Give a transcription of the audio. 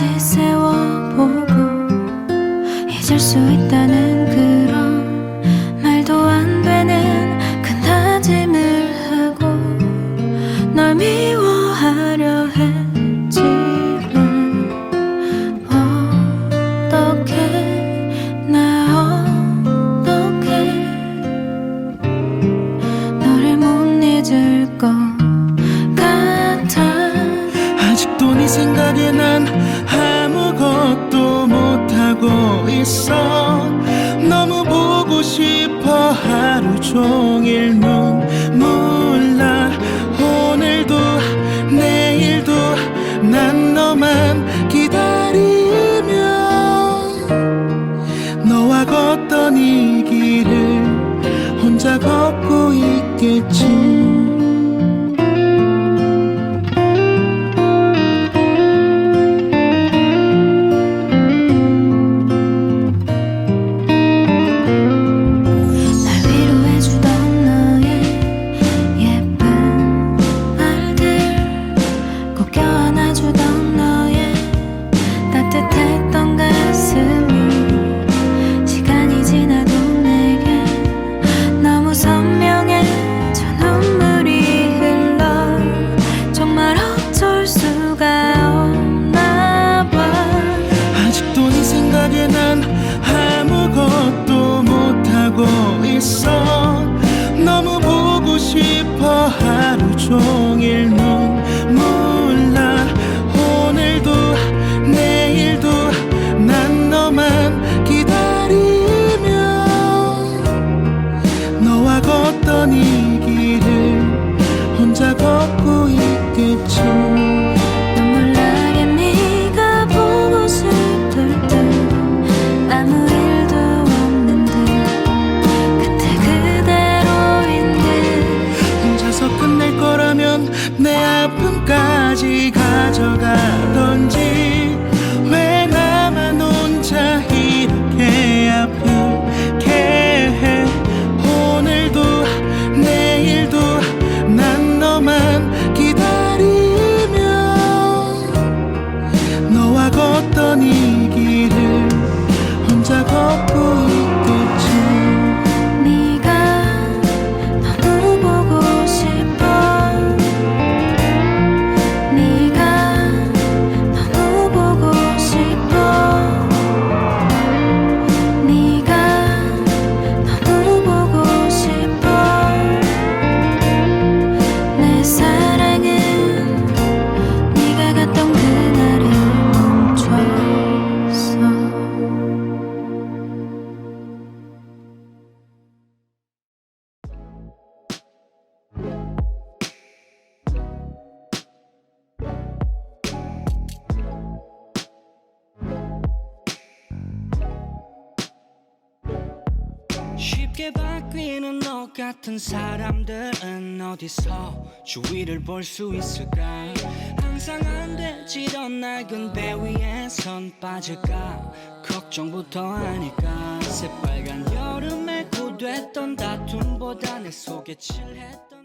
다시 세워보고 잊을 수 있다는 그런 말도 안 되는 큰 다짐을 하고 널 미워하려 했지만 어떻게 나 어떻게 너를 못 잊을 것 같아? 아직도 네 생각에 난 눈물 나 오늘도 내일도 난 너만 기다리며 너와 걷던 이 길을 혼자 걷고 있겠지 네 생각에 난 아무것도 못하고 있어. 너무 보고 싶어 하루 종일 눈물 나. 오늘도 내일도 난 너만 기다리며 너와 걷던 이 길을 혼자 걷고 있겠지 내 아픔까지 가져가던지 쉽게 바뀌는 너 같은 사람들은 어디서 주위를 볼 수 있을까? 항상 안 되지던 낡은 배 위에 선 빠질까? 걱정부터 하니까 새빨간 여름에 고됐던 다툼보다 내 속에 칠했던